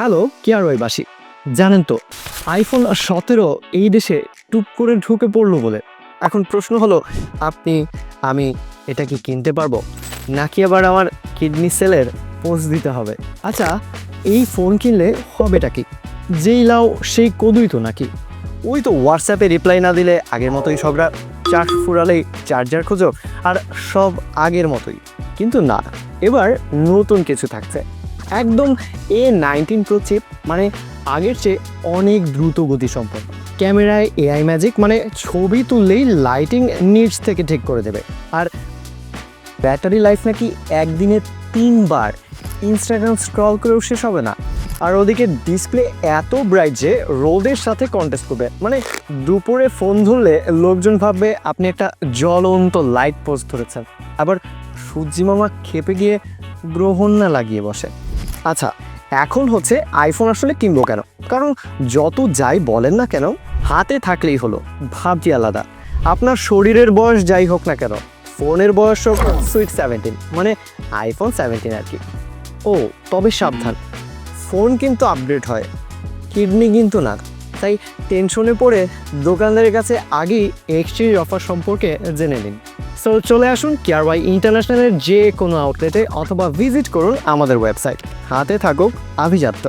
Hello কেয়ারওয়াইবাসী জানেন তো iPhone সতেরো এই দেশে টুপ করে ঢুকে পড়ল বলে। এখন প্রশ্ন হলো, আপনি, আমি এটা কি কিনতে পারব? নাকি আবার আমার কিডনি সেলের পোজ দিতে হবে? আচ্ছা এই ফোন কিনলে হবেটা কি? যেই লাও, সেই কদুই তো নাকি? ওই তো হোয়াটসঅ্যাপে রিপ্লাই না দিলে আগের মতোই সবরা চার্জ ফুরালেই চার্জার খোঁজো, আর সব আগের মতোই। কিন্তু না, এবার নতুন কিছু থাকছে। একদম এ নাইনটিন প্রো চিপ মানে আগের চেয়ে অনেক দ্রুত গতি সম্পন্ন ক্যামেরায় এআই ম্যাজিক মানে ছবি তুললেই লাইটিং নিচ থেকে ঠিক করে দেবে। আর ব্যাটারি লাইফ নাকি একদিনে তিনবার। ইনস্টাগ্রাম স্ক্রল করেও শেষ হবে না। আর ওদিকে ডিসপ্লে এত ব্রাইট যে রোদের সাথে কন্টেস্ট করবে। মানে দুপুরে ফোন ধরলে লোকজন ভাববে, আপনি একটা জ্বলন্ত লাইট পোস্ট ধরেছেন। আবার সূর্যি মামা খেপে গিয়ে গ্রহণ না লাগিয়ে বসে। আচ্ছা এখন হচ্ছে আইফোন আসলে কিনবো কেন? কারণ যত যাই বলেন না কেন, হাতে থাকলেই হলো ভাবছি আলাদা। আপনার শরীরের বয়স যাই হোক না কেন, ফোনের বয়স হোক সুইট সেভেন্টিন মানে আইফোন সেভেন্টিন আর কি। ও, তবে সাবধান, ফোন কিন্তু আপডেট হয়, কিডনি কিন্তু না। তাই টেনশনে পড়ে দোকানদারের কাছে আগেই এক্সচেঞ্জ অফার সম্পর্কে জেনে নিন। সো চলে আসুন কেয়ারওয়াই ইন্টারন্যাশনালের যে কোনো আউটলেটে অথবা ভিজিট করুন আমাদের ওয়েবসাইট হাতে থাকুক, আভিজাত্য।